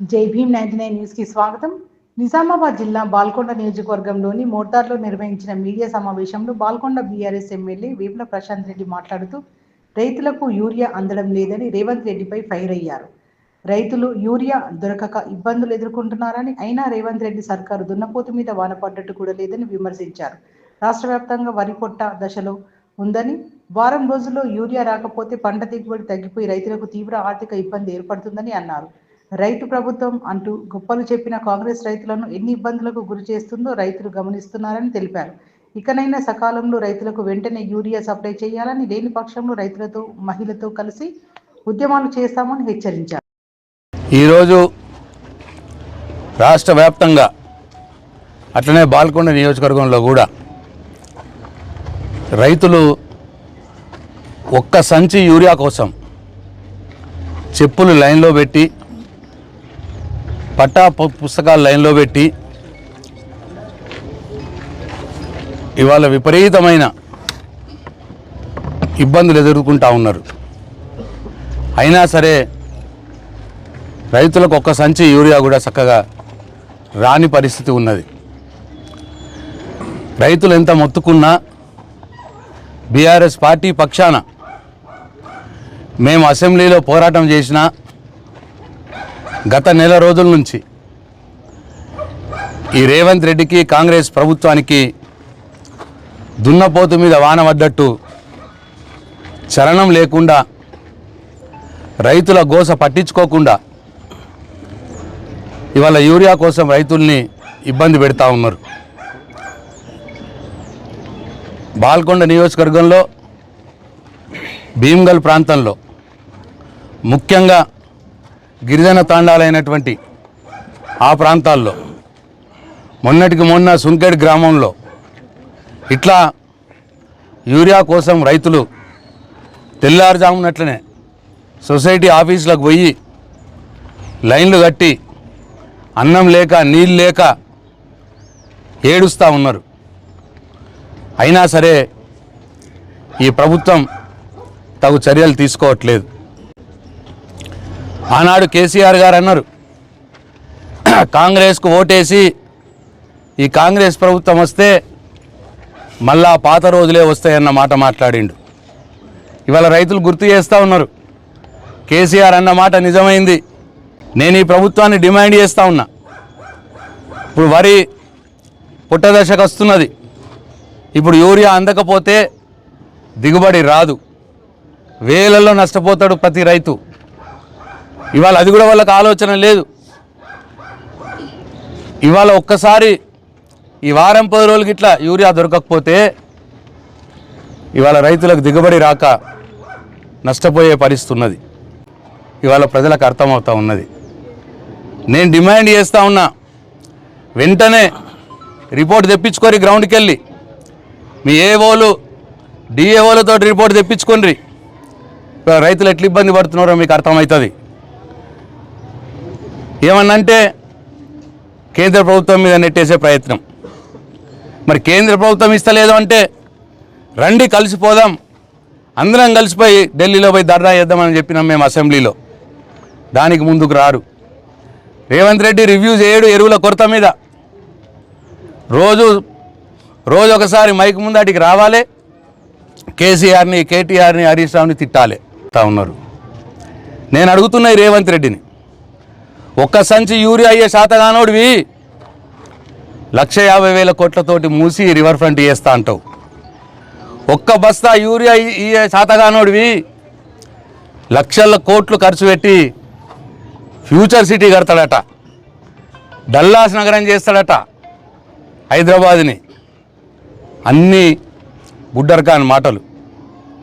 జై Bhim ninety nine న్యూస్కి స్వాగతం. నిజామాబాద్ జిల్లా బాల్కొండ నియోజకవర్గంలోని మోర్తార్లో నిర్వహించిన మీడియా సమావేశంలో బాల్కొండ బీఆర్ఎస్ ఎమ్మెల్యే వేముల ప్రశాంత్ రెడ్డి మాట్లాడుతూ రైతులకు యూరియా అందడం లేదని రేవంత్ రెడ్డిపై ఫైర్ అయ్యారు. రైతులు యూరియా దొరకక ఇబ్బందులు ఎదుర్కొంటున్నారని అయినా రేవంత్ రెడ్డి సర్కారు దున్నపోతు మీద వాన పడ్డట్టు కూడా లేదని విమర్శించారు. రాష్ట్ర వ్యాప్తంగా వరి పొట్ట దశలో ఉందని వారం రోజుల్లో యూరియా రాకపోతే పంట దిగుబడి తగ్గిపోయి రైతులకు తీవ్ర ఆర్థిక ఇబ్బంది ఏర్పడుతుందని అన్నారు. రైతు ప్రభుత్వం అంటూ గొప్పలు చెప్పిన కాంగ్రెస్ రైతులను ఎన్ని ఇబ్బందులకు గురి చేస్తుందో రైతులు గమనిస్తున్నారని తెలిపారు. ఇకనైనా సకాలంలో రైతులకు వెంటనే యూరియా సప్లై చేయాలని లేని పక్షంలో రైతులతో మహిళతో కలిసి ఉద్యమాలు చేస్తామని హెచ్చరించారు. ఈరోజు రాష్ట్ర వ్యాప్తంగా అట్లనే బాల్కొండ నియోజకవర్గంలో కూడా రైతులు ఒక్క సంచి యూరియా కోసం చెప్పులు లైన్లో పెట్టి పట్టా పు- పుస్తకాలు లైన్లో పెట్టి ఇవాళ విపరీతమైన ఇబ్బందులు ఎదుర్కొంటా ఉన్నారు. అయినా సరే రైతులకు ఒక్క సంచి యూరియా కూడా చక్కగా రాని పరిస్థితి ఉన్నది. రైతులు ఎంత మొత్తుకున్నా బీఆర్ఎస్ పార్టీ పక్షాన మేము అసెంబ్లీలో పోరాటం చేసినా గత నెల రోజుల నుంచి ఈ రేవంత్ రెడ్డికి కాంగ్రెస్ ప్రభుత్వానికి దున్నపోతు మీద వాన పడ్డట్టు చలనం లేకుండా రైతుల గోస పట్టించుకోకుండా ఇవాళ యూరియా కోసం రైతుల్ని ఇబ్బంది పెడతా ఉన్నారు. బాల్కొండ నియోజకవర్గంలో భీమ్గల్ ప్రాంతంలో ముఖ్యంగా గిరిజన తాండాలైనటువంటి ఆ ప్రాంతాల్లో మొన్నటికి మొన్న సుంకేడ్ గ్రామంలో ఇట్లా యూరియా కోసం రైతులు తెల్లారుజామునట్లనే సొసైటీ ఆఫీసులకు పోయి లైన్లు కట్టి అన్నం లేక నీళ్ళు లేక ఏడుస్తూ ఉన్నారు. అయినా సరే ఈ ప్రభుత్వం తగు చర్యలు తీసుకోవట్లేదు. ఆనాడు కేసీఆర్ గారు అన్నారు. కాంగ్రెస్కు ఓటేసి ఈ కాంగ్రెస్ ప్రభుత్వం వస్తే మళ్ళా పాత రోజులే వస్తాయన్న మాట మాట్లాడిండు. ఇవాళ రైతులు గుర్తు చేస్తూ ఉన్నారు. కేసీఆర్ అన్న మాట నిజమైంది. నేను ఈ ప్రభుత్వాన్ని డిమాండ్ చేస్తూ ఉన్నా. ఇప్పుడు వరి పుట్టదశకు వస్తున్నది. ఇప్పుడు యూరియా అందకపోతే దిగుబడి రాదు. వేలల్లో నష్టపోతాడు ప్రతి రైతు. ఇవాళ అది కూడా వాళ్ళకి ఆలోచన లేదు. ఇవాళ ఒక్కసారి ఈ వారం పది రోజులకి ఇట్లా యూరియా దొరకకపోతే ఇవాళ రైతులకు దిగుబడి రాక నష్టపోయే పరిస్థితి ఉన్నది. ఇవాళ ప్రజలకు అర్థమవుతా ఉన్నది. నేను డిమాండ్ చేస్తూ ఉన్నా వెంటనే రిపోర్ట్ తెప్పించుకొని గ్రౌండ్కి వెళ్ళి మీ ఏఓలు డిఏఓలతో రిపోర్ట్ తెప్పించుకోండి రైతులు ఎట్లా ఇబ్బంది పడుతున్నారో మీకు అర్థమవుతుంది. ఏమన్నంటే కేంద్ర ప్రభుత్వం మీద నెట్టేసే ప్రయత్నం. మరి కేంద్ర ప్రభుత్వం ఇస్తలేదు అంటే రండి కలిసిపోదాం అందరం కలిసిపోయి ఢిల్లీలో పోయి ధర్నా చేద్దామని చెప్పినాం మేము అసెంబ్లీలో. దానికి ముందుకు రారు. రేవంత్ రెడ్డి రివ్యూ చేయడు ఎరువుల కొరత మీద. రోజు రోజు ఒకసారి మైక్ ముందాటికి రావాలి. కేసీఆర్ని కేటీఆర్ని హరీష్ రావుని తిట్టాలి. తా ఉన్నారు. నేను అడుగుతున్నా రేవంత్ రెడ్డిని. ఒక్క సంచి యూరియా అయ్యే శాతగానోడివి. లక్ష యాభై వేల కోట్లతోటి మూసి రివర్ ఫ్రంట్ చేస్తా అంటావు. ఒక్క బస్తా యూరియా ఇయ్యే శాతగానోడివి. లక్షల కోట్లు ఖర్చు పెట్టి ఫ్యూచర్ సిటీ కడతాడట. డల్లాస్ నగరం చేస్తాడట హైదరాబాద్ని. అన్నీ బుడ్డర్ఖాన్ మాటలు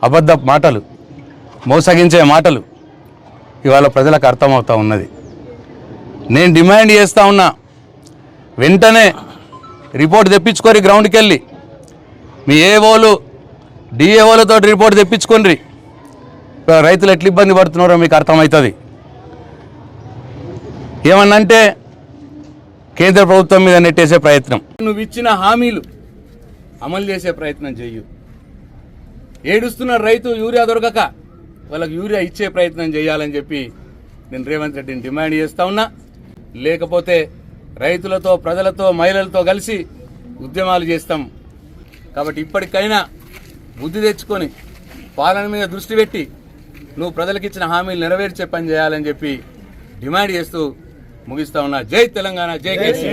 అబద్ధ మాటలు మోసగించే మాటలు ఇవాళ ప్రజలకు అర్థమవుతా ఉన్నది. నేను డిమాండ్ చేస్తూ ఉన్నా. వెంటనే రిపోర్ట్ తెప్పించుకొని గ్రౌండ్కి వెళ్ళి మీ ఏఓలు డిఏఓలతో రిపోర్ట్ తెప్పించుకోండి రైతులు ఎట్లా ఇబ్బంది పడుతున్నారో మీకు అర్థమవుతుంది. ఏమన్నంటే కేంద్ర ప్రభుత్వం మీద నెట్టేసే ప్రయత్నం. నువ్వు ఇచ్చిన హామీలు అమలు చేసే ప్రయత్నం చెయ్యు. ఏడుస్తున్న రైతు యూరియా దొరకక వాళ్ళకి యూరియా ఇచ్చే ప్రయత్నం చేయాలని చెప్పి నేను రేవంత్ రెడ్డిని డిమాండ్ చేస్తా ఉన్నా. లేకపోతే రైతులతో ప్రజలతో మహిళలతో కలిసి ఉద్యమాలు చేస్తాం. కాబట్టి ఇప్పటికైనా బుద్ధి తెచ్చుకొని పాలన మీద దృష్టి పెట్టి నువ్వు ప్రజలకు ఇచ్చిన హామీలు నెరవేర్చే పని చేయాలని చెప్పి డిమాండ్ చేస్తూ ముగిస్తా ఉన్నా. జై తెలంగాణ జై కేసీ